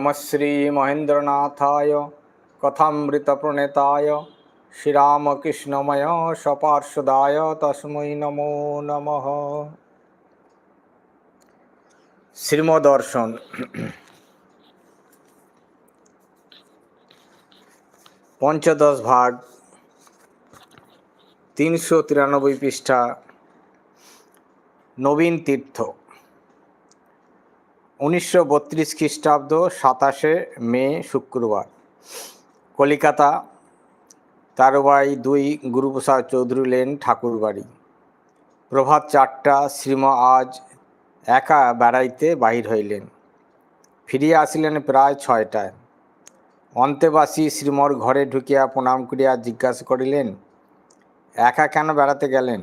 নমঃ শ্রীমহেন্দ্রনাথায় কথামৃতপ্রণেতায় শ্রীরামকৃষ্ণময় সপার্শ্বদায় তস্मै নমো নমঃ শ্রীমদর্শন পঞ্চদশ ভাগ তিনশো তিরানব্বই পৃষ্ঠা নবীন তীর্থ উনিশশো বত্রিশ খ্রিস্টাব্দ সাতাশে মে শুক্রবার। কলিকাতা তারবাই দুই গুরুপ্রসাদ চৌধুরী লেন ঠাকুরবাড়ি। প্রভাত চারটা শ্রীম আজ একা বেড়াইতে বাহির হইলেন। ফিরিয়া আসিলেন প্রায় ছয়টায়। অন্তেবাসী শ্রীমর ঘরে ঢুকিয়া প্রণাম করিয়া জিজ্ঞাসা করিলেন, একা কেন বেড়াতে গেলেন?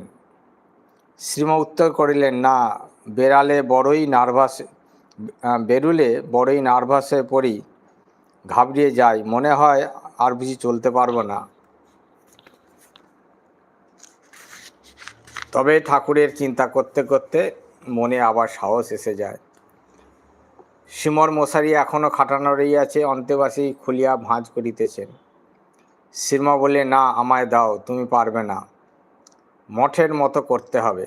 শ্রীম উত্তর করিলেন, না, বেড়ালে বড়ই নার্ভাস বেরুলে বড়ই নার্ভাস হয়ে পড়ি, ঘাবড়িয়ে যাই, মনে হয় আর বুঝি চলতে পারব না। তবে ঠাকুরের চিন্তা করতে করতে মনে আবার সাহস এসে যায়। সিমর মশারি এখনও খাটানো রইয়াছে অন্তেবাসী খুলিয়া ভাঁজ করিতেছেন। শ্রীমা বলে, না, আমায় দাও, তুমি পারবে না। মঠের মতো করতে হবে।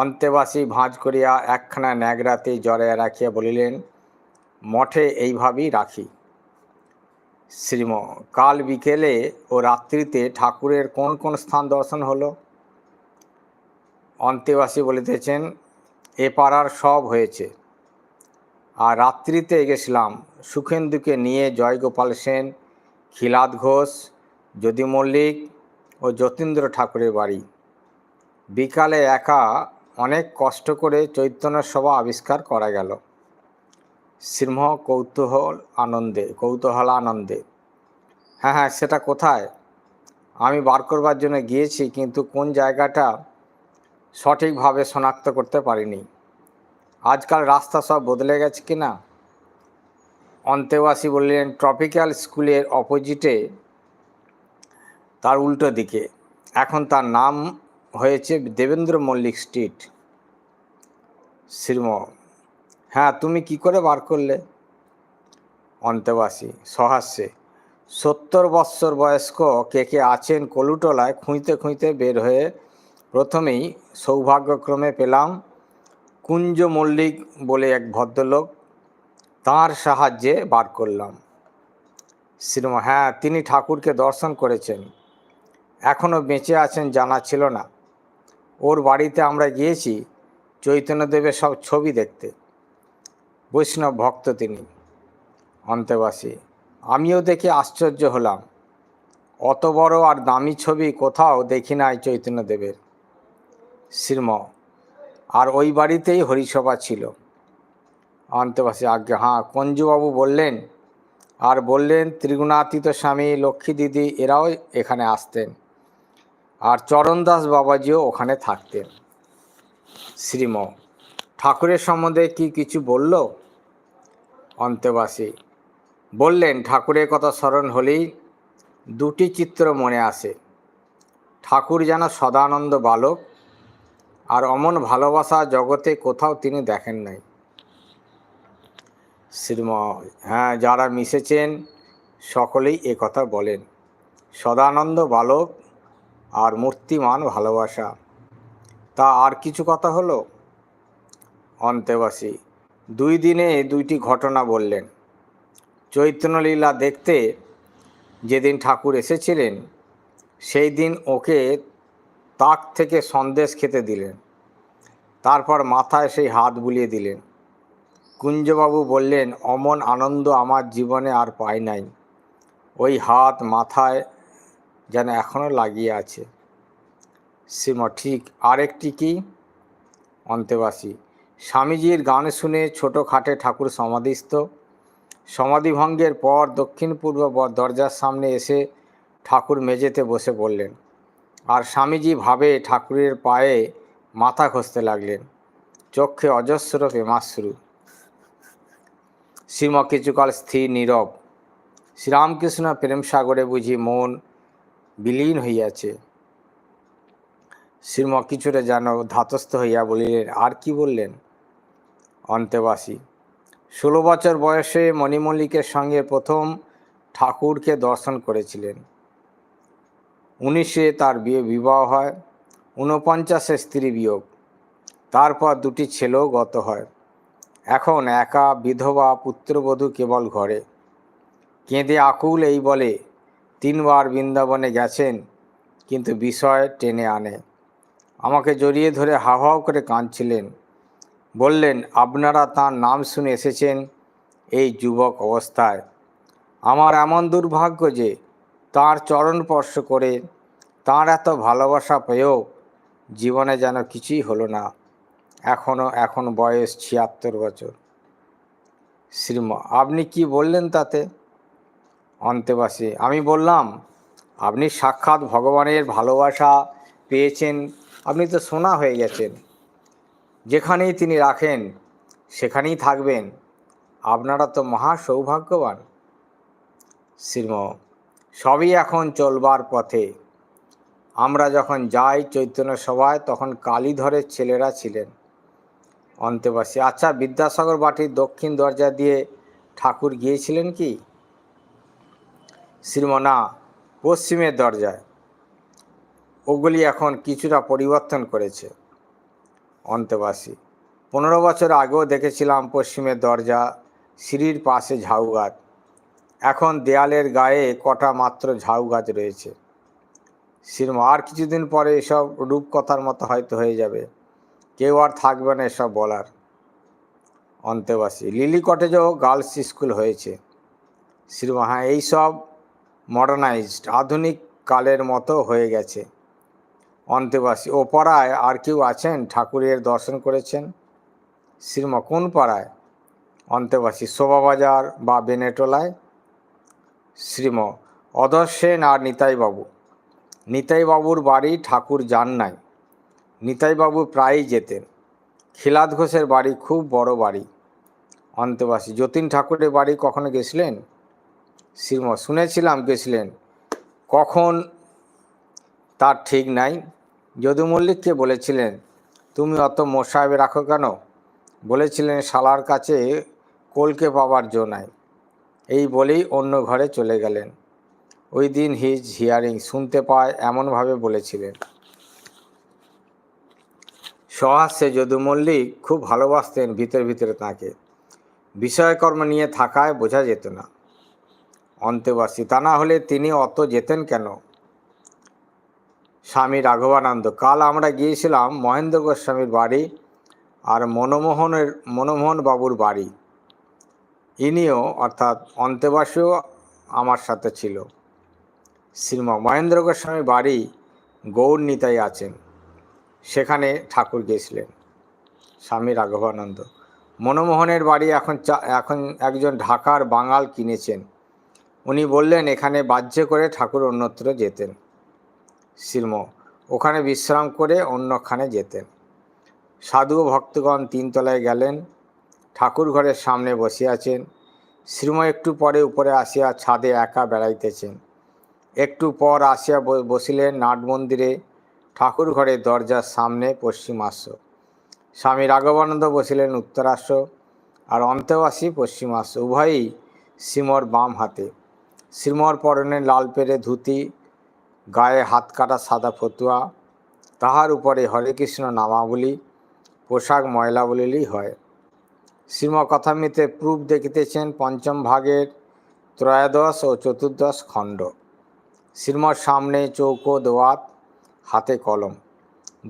অন্তেবাসী ভাঁজ করিয়া একখানা ন্যাগরাতে জড়াইয়া রাখিয়া বলিলেন, মঠে এইভাবেই রাখি। শ্রীম, কাল বিকেলে ও রাত্রিতে ঠাকুরের কোন কোন স্থান দর্শন হলো? অন্তেবাসী বলিতেছেন, এ পাড়ার সব হয়েছে। আর রাত্রিতে গেছিলাম, সুখেন্দুকে নিয়ে জয়গোপাল সেন, খিলাদ ঘোষ যদু মল্লিক ও যতীন্দ্র ঠাকুরের বাড়ি। বিকালে একা অনেক কষ্ট করে চৈতন্য সভা আবিষ্কার করা গেল। সিংহ কৌতূহল আনন্দে কৌতূহল আনন্দে। হ্যাঁ হ্যাঁ সেটা কোথায়? আমি বার করবার জন্য গিয়েছি, কিন্তু কোন জায়গাটা সঠিকভাবে শনাক্ত করতে পারিনি। আজকাল রাস্তা সব বদলে গেছে কি না? অন্তেবাসী বললেন ট্রপিক্যাল স্কুলের অপোজিটে তার উল্টো দিকে। এখন তার নাম হয়েছে দেবেন্দ্র মল্লিক স্ট্রিট শ্রীম। হ্যাঁ তুমি কি করে বার করলে? অন্তেবাসী সহাস্যে। সত্তর বৎসর বয়স্ক কে কে আছেন কলুটলায় খুঁইতে খুঁইতে বের হয়ে প্রথমেই সৌভাগ্যক্রমে পেলাম কুঞ্জ মল্লিক বলে এক ভদ্রলোক। তাঁর সাহায্যে বার করলাম। শ্রীমা হ্যাঁ তিনি ঠাকুরকে দর্শন করেছেন। এখনও বেঁচে আছেন জানা ছিল না। ওর বাড়িতে আমরা গিয়েছি। চৈতন্যদেবের সব ছবি দেখতে। বৈষ্ণব ভক্ত তিনি, অন্তেবাসী। আমিও দেখে আশ্চর্য হলাম। অত বড় আর দামি ছবি কোথাও দেখি নাই চৈতন্যদেবের। শ্রীম, আর ওই বাড়িতেই হরিসভা ছিল। অন্তবাসী আজ্ঞা হ্যাঁ কঞ্জুবাবু বললেন, আর বললেন, ত্রিগুণাতীত স্বামী, লক্ষ্মী দিদি, এরাও এখানে আসতেন। আর চরণদাস বাবাজিও ওখানে থাকতেন। শ্রীম ঠাকুরের সম্বন্ধে কি কিছু বলল? অন্তেবাসী বললেন, ঠাকুরের কথা স্মরণ হলেই দুটি চিত্র মনে আসে। ঠাকুর যেন সদানন্দ বালক আর অমন ভালোবাসা জগতে কোথাও তিনি দেখেন নাই। শ্রীম হ্যাঁ যারা মিশেছেন সকলেই কথা বলেন। সদানন্দ বালক আর মূর্তিমান ভালোবাসা। তা আর কিছু কথা হলো? অন্তেবাসী দুই দিনে দুইটি ঘটনা বললেন। চৈতন্যলীলা দেখতে যেদিন ঠাকুর এসেছিলেন, সেই দিন ওকে তাক থেকে সন্দেশ খেতে দিলেন। তারপর মাথায় সেই হাত বুলিয়ে দিলেন। কুঞ্জবাবু বললেন, অমন আনন্দ আমার জীবনে আর পাই নাই। ওই হাত মাথায় যেন এখনও লাগিয়ে আছে। শ্রীম ঠিক আরেকটি কি? অন্তেবাসী, স্বামীজির গান শুনে ছোটো খাটে ঠাকুর সমাধিস্থ। সমাধিভঙ্গের পর দক্ষিণ পূর্ব দরজার সামনে এসে ঠাকুর মেঝেতে বসে পড়লেন। আর স্বামীজি ভাবে ঠাকুরের পায়ে মাথা ঘষতে লাগলেন। চক্ষে অজস্র প্রেমাশ্রু। শ্রীম কিছুকাল স্থির, নীরব। শ্রীরামকৃষ্ণ প্রেম সাগরে বুঝি মন বিলীন হইয়াছে। শ্রীম কিছুটা যেন ধাতস্থ হইয়া বলিলেন, আর কি বললেন? অন্তেবাসী ষোলো বছর বয়সে মণিমল্লিকের সঙ্গে প্রথম ঠাকুরকে দর্শন করেছিলেন। উনিশে তার বিয়ে বিবাহ হয়, ঊনপঞ্চাশে স্ত্রী বিয়োগ। তারপর দুটি ছেলেও গত হয়। এখন একা বিধবা পুত্রবধূ কেবল ঘরে। কেঁদে আকুল এই বলে, তিনবার বৃন্দাবনে গেছেন, কিন্তু বিষয় টেনে আনে। আমাকে জড়িয়ে ধরে হাও হাও করে কাঁদছিলেন। বললেন, আপনারা তার নাম শুনে এসেছেন এই যুবক অবস্থায়। আমার এমন দুর্ভাগ্য যে তার চরণ স্পর্শ করে তার এত ভালোবাসা পেয়েও জীবনে যেন কিছুই হলো না। এখনও এখন বয়স ছিয়াত্তর বছর। শ্রীমা, আপনি কি বললেন তাতে? অন্তেবাসী, আমি বললাম, আপনি সাক্ষাৎ ভগবানের ভালোবাসা পেয়েছেন আপনি তো সোনা হয়ে গেছেন। যেখানেই তিনি রাখেন, সেখানেই থাকবেন। আপনারা তো মহা সৌভাগ্যবান। শ্রীম, সবই এখন চলবার পথে। আমরা যখন যাই চৈতন্য সভায়, তখন কালীধরের ছেলেরা ছিলেন। অন্তেবাসী আচ্ছা বিদ্যাসাগর বাটির দক্ষিণ দরজা দিয়ে ঠাকুর গিয়েছিলেন কি? শ্রীমনা পশ্চিমের দরজায়। ওগুলি এখন কিছুটা পরিবর্তন করেছে অন্তেবাসী পনেরো বছর আগেও দেখেছিলাম পশ্চিমের দরজা, সিঁড়ির পাশে ঝাউ গাছ এখন দেয়ালের গায়ে কটা মাত্র ঝাউ গাছ রয়েছে। শ্রীমা, আর কিছুদিন পরে এসব রূপকথার মতো হয়তো হয়ে যাবে। কেউ আর থাকবে না এসব বলার। অন্তেবাসী লিলি কটেজও গার্লস স্কুল হয়েছে। শ্রীমা হ্যাঁ এইসব মডার্নাইজড আধুনিক কালের মতো হয়ে গেছে। অন্তেবাসী। ও পাড়ায় আর কেউ আছেন? ঠাকুরের দর্শন করেছেন? শ্রীমা কোন পাড়ায়? অন্তেবাসী শোভাবাজার বা বেনেটোলায়? শ্রীম, অধর সেন আর নিতাইবাবু। নিতাইবাবুর বাড়ি ঠাকুর যান নাই। নিতাইবাবু প্রায়ই যেতেন। খিলাদ ঘোষের বাড়ি খুব বড় বাড়ি। অন্তেবাসী, যতীন ঠাকুরের বাড়ি কখনো গেছিলেন? শ্রীম, শুনেছিলাম গেছিলেন। কখন তার ঠিক নাই। যদু মল্লিককে বলেছিলেন, তুমি অত মোসাহেবে রাখো কেন? বলেছিলেন, শালার কাছে কোলকে পাবার জো নাই। এই বলেই অন্য ঘরে চলে গেলেন। ওই দিন হিজ হিয়ারিং শুনতে পায়, এমনভাবে বলেছিলেন, সহাস্যে যদু মল্লিক খুব ভালোবাসতেন ভিতরে ভিতরে তাকে। বিষয়কর্ম নিয়ে থাকায় বোঝা যেত না। অন্তেবাসী তা না হলে তিনি অত যেতেন কেন? স্বামী রাঘবানন্দ। কাল আমরা গিয়েছিলাম মহেন্দ্র গোস্বামীর বাড়ি আর মনমোহনের, মনমোহন বাবুর বাড়ি। ইনিও অর্থাৎ অন্তেবাসীও আমার সাথে ছিল। শ্রীম মহেন্দ্র গোস্বামী বাড়ি গৌর নিতাই আছেন। সেখানে ঠাকুর গিয়েছিলেন স্বামী রাঘবানন্দ। মনমোহনের বাড়ি এখন এখন একজন ঢাকার বাঙাল কিনেছেন। উনি বললেন, এখানে বাহ্য করে ঠাকুর অন্যত্র যেতেন। শ্রীম ওখানে বিশ্রাম করে অন্যখানে যেতেন। সাধু ও ভক্তগণ তিনতলায় গেলেন। ঠাকুর ঘরের সামনে বসে আছেন শ্রীম একটু পরে উপরে আসিয়া ছাদে একা বেড়াইতেছেন। একটু পর আসিয়া বসিলেন নাট মন্দিরে। ঠাকুর ঘরের দরজার সামনে পশ্চিমাস্য স্বামী রাঘবানন্দ বসিলেন উত্তরাস্য আর অন্তেবাসী পশ্চিমাস্য উভয়ই শ্রীমর বাম হাতে। শ্রীমর পরনে লাল পেরে ধুতি গায়ে হাত কাটা সাদা ফতুয়া, তাহার উপরে হরে কৃষ্ণ নামাবলী, পোশাক ময়লা বলিলেই হয়। শ্রীম কথামিতে প্রুফ দেখিতেছেন পঞ্চম ভাগের ত্রয়োদশ ও চতুর্দশ খণ্ড। শ্রীমর সামনে চৌকো দোয়াত, হাতে কলম।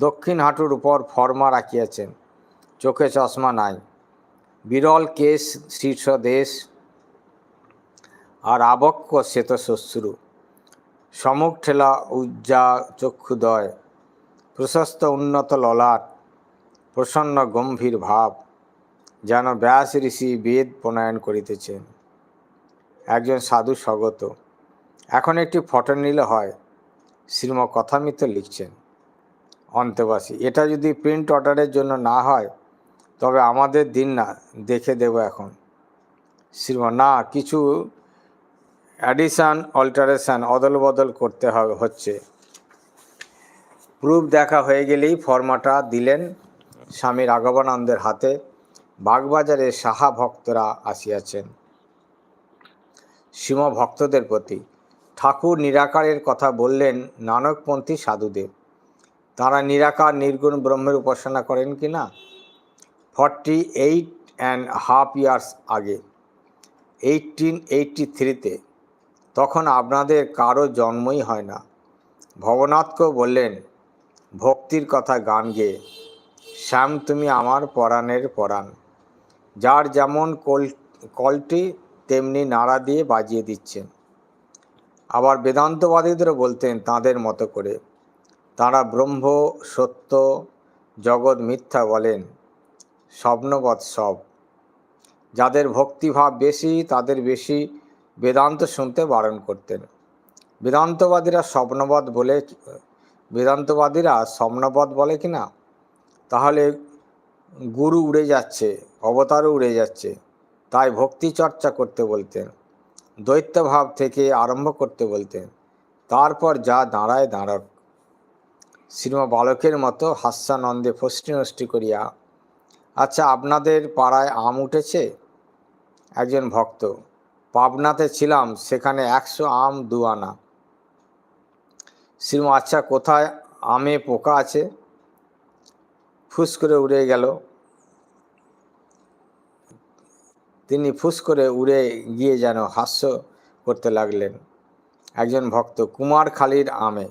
দক্ষিণ হাঁটুর উপর ফর্মা রাখিয়াছেন, চোখে চশমা নাই। বিরল কেশ শীর্ষ দেশ, আর আবক্ষ শ্বেত শ্বশ্রু সমুখ ঠেলা উজ্জা চক্ষুদয়, প্রশস্ত উন্নত ললাট, প্রসন্ন গম্ভীর ভাব, যেন ব্যাস ঋষি বেদ প্রণয়ন করিতেছেন। একজন সাধু স্বগত। এখন একটি ফটো নিলে হয় শ্রীম কথামিত লিখছেন। অন্তেবাসী এটা যদি প্রিন্ট অর্ডারের জন্য না হয়, তবে আমাদের দিন না, দেখে দেব এখন। শ্রীম, না, কিছু অ্যাডিশান, অল্টারেশান অদল বদল করতে হবে হচ্ছে। প্রুফ দেখা হয়ে গেলেই ফর্মাটা দিলেন স্বামী রাঘবানন্দের হাতে। বাগবাজারে সাহা ভক্তরা আসিয়াছেন। শিম ভক্তদের প্রতি ঠাকুর নিরাকারের কথা বললেন নানকপন্থী সাধুদেব। তারা নিরাকার, নির্গুণ ব্রহ্মের উপাসনা করেন কি না? Forty eight and half years আগে, এইটিন এইটটি থ্রিতে তখন আপনাদের কারও জন্মই হয় না। ভবনাথকেও বললেন, ভক্তির কথা গান গেয়ে শ্যাম, তুমি আমার পরাণের পরাণ। যার যেমন কল, কলটি, তেমনি নাড়া দিয়ে বাজিয়ে দিচ্ছেন। আবার বেদান্তবাদীদেরও বলতেন তাদের মতো করে। তারা ব্রহ্ম, সত্য, জগৎ, মিথ্যা বলেন, স্বপ্নবৎ সব। যাদের ভক্তিভাব বেশি, তাদের বেশি বেদান্ত শুনতে বারণ করতেন। বেদান্তবাদীরা স্বপ্নবৎ বলে, বেদান্তবাদীরা স্বপ্নবৎ বলে কি না? তাহলে গুরু উড়ে যাচ্ছে, অবতারও উড়ে যাচ্ছে, তাই ভক্তি চর্চা করতে বলতেন দৈত্যভাব থেকে আরম্ভ করতে বলতেন, তারপর যা দাঁড়ায় দাঁড়ক। শ্রীমা বালকের মতো হাস্যানন্দে ফষ্টি নষ্টি করিয়া আচ্ছা আপনাদের পাড়ায় আম উঠেছে? একজন ভক্ত পাবনাতে ছিলাম, সেখানে একশো আম, দু আনা। শ্রীমা আচ্ছা কোথায়? আমে পোকা আছে। ফুস করে উড়ে গেল। তিনি ফুস করে উড়ে গিয়ে যেন হাস্য করতে লাগলেন। একজন ভক্ত কুমারখালীর আমে।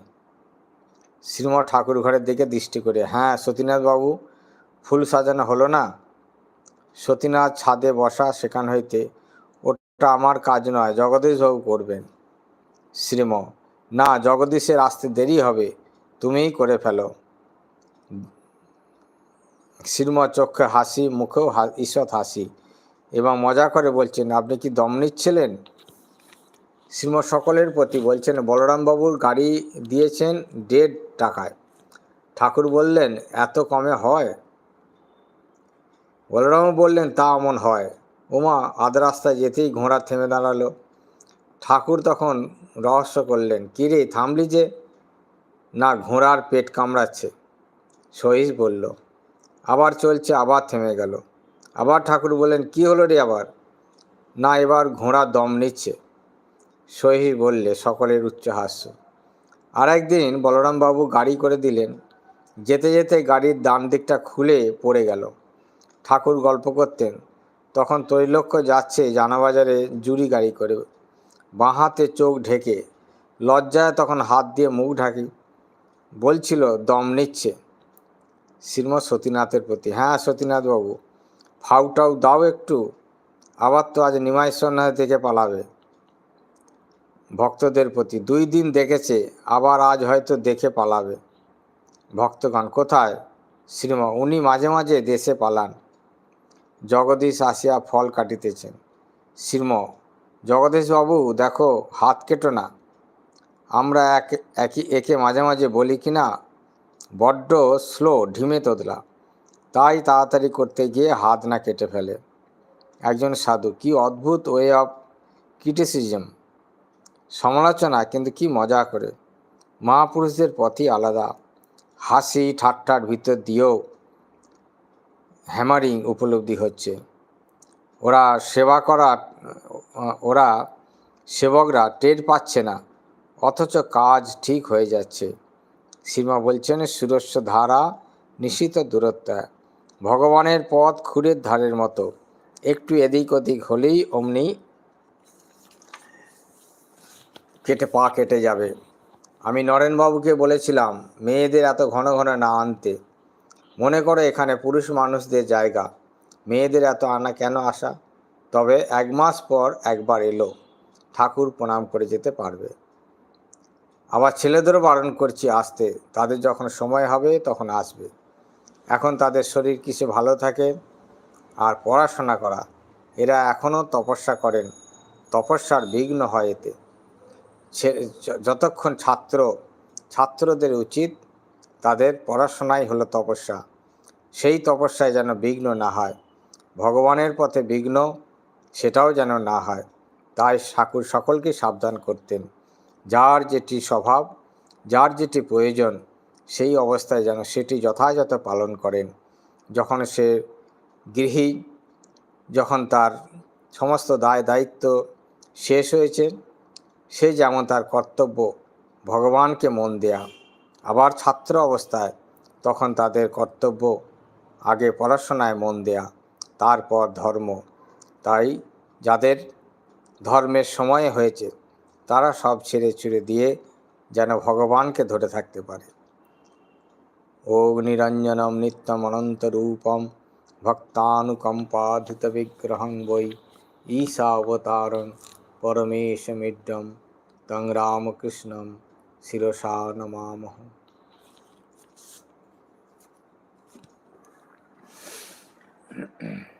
শ্রীমা ঠাকুর ঘরের দিকে দৃষ্টি করে হ্যাঁ সতীনাথ বাবু, ফুল সাজানো হলো না? সতীনাথ ছাদে বসা সেখান হইতে ওটা আমার কাজ নয় জগদীশবাবু করবেন। শ্রীম, না, জগদীশের আসতে দেরি হবে, তুমিই করে ফেলো। শ্রীম চক্ষে হাসি, মুখেও ঈষৎ হাসি এবং মজা করে বলছেন, আপনি কি দম নিচ্ছিলেন? শ্রীম সকলের প্রতি বলছেন বলরামবাবুর গাড়ি দিয়েছেন দেড় টাকায়। ঠাকুর বললেন, এত কমে হয়? বলরামও বললেন, তা অমন হয়। ওমা, আধ রাস্তায় যেতেই ঘোড়া থেমে দাঁড়াল। ঠাকুর তখন রহস্য করলেন কিরে থামলি যে? না, ঘোড়ার পেট কামড়াচ্ছে। সহিস বলল, আবার চলছে, আবার থেমে গেল। আবার ঠাকুর বললেন, কি হলো রে আবার? না, এবার ঘোড়া দম নিচ্ছে। সহি বললে, সকলের উচ্চ হাস্য। আর একদিন বলরামবাবু গাড়ি করে দিলেন। যেতে যেতে গাড়ির ডান দিকটা খুলে পড়ে গেল। ঠাকুর গল্প করতেন তখন তৈলক্য যাচ্ছে জানাবাজারে জুড়ি গাড়ি করে। বাঁ হাতে চোখ ঢেকে লজ্জায় তখন হাত দিয়ে মুখ ঢাকি। বলছিল, দম নিচ্ছে। শ্রীমৎ সতীনাথের প্রতি হ্যাঁ সতীনাথবাবু ফাউটাউ দাও একটু, আবার তো আজ নিমাইশ্বরনাথ থেকে পালাবে। ভক্তদের প্রতি, দুই দিন দেখেছে, আবার আজ হয়তো দেখে পালাবে। ভক্তগণ, কোথায়? শ্রীম, উনি মাঝে মাঝে দেশে পালান। জগদীশ আসিয়া ফল কাটিতেছেন। শ্রীম জগদীশবাবু দেখো হাত কেটো না। আমরা এক একই একে মাঝে মাঝে বলি কি না, বড্ড স্লো ঢিমে তোদলা তাই তাড়াতাড়ি করতে গিয়ে হাত না কেটে ফেলে। একজন সাধু, কি অদ্ভুত ওয়ে অফ ক্রিটিসিজম সমালোচনা, কিন্তু কি মজা করে। মহাপুরুষদের পথই আলাদা। হাসি, ঠাট্টার ভিতর দিয়েও হ্যামারিং উপলব্ধি হচ্ছে। ওরা সেবা করা, ওরা সেবকরা টের পাচ্ছে না, অথচ কাজ ঠিক হয়ে যাচ্ছে। সীমা বলছেন সুরস্য ধারা নিশ্চিত দূরত্ব, ভগবানের পথ খুঁড়ের ধারের মতো। একটু এদিক ওদিক হলেই অমনি কেটে পা কেটে যাবে। আমি নরেনবাবুকে বলেছিলাম, মেয়েদের এত ঘন ঘন না আনতে। মনে করো এখানে পুরুষ মানুষদের জায়গা। মেয়েদের এত আনা কেন আসা? তবে এক মাস পর একবার এলো। ঠাকুর প্রণাম করে যেতে পারবে। আবার ছেলেদেরও বারণ করছি আসতে। তাদের যখন সময় হবে তখন আসবে। এখন তাদের শরীর কিছু ভালো থাকে। আর পড়াশোনা করা। এরা এখনও তপস্যা করেন। তপস্যার বিঘ্ন হয় এতে। যতক্ষণ ছাত্র ছাত্রদের উচিত তাদের পড়াশোনাই হলো তপস্যা। সেই তপস্যায় যেন বিঘ্ন না হয়। ভগবানের পথে বিঘ্ন সেটাও যেন না হয়। তাই ঠাকুর সকলকে সাবধান করতেন। যার যেটি স্বভাব, যার যেটি প্রয়োজন, সেই অবস্থায় যেন সেটি যথাযথ পালন করেন। যখন সে গৃহী, যখন তার সমস্ত দায় দায়িত্ব শেষ হয়েছে, সে যেমন তার কর্তব্য, ভগবানকে মন দেয়া আবার ছাত্র অবস্থায় তখন তাদের কর্তব্য আগে পড়াশোনায় মন দেয়া, তারপর ধর্ম। তাই যাদের ধর্মের সময় হয়েছে, তারা সব ছেড়ে ছুড়ে দিয়ে যেন ভগবানকে ধরে থাকতে পারে। ওগ নিরঞ্জনম নিত্যম অনন্তরূপম ভক্তানুকম্পাধিত বিগ্রহং বৈ ঈশাবতারং পরমেশমিড্ডম তং রামকৃষ্ণম শিরসা নমামহ। Mm-hmm.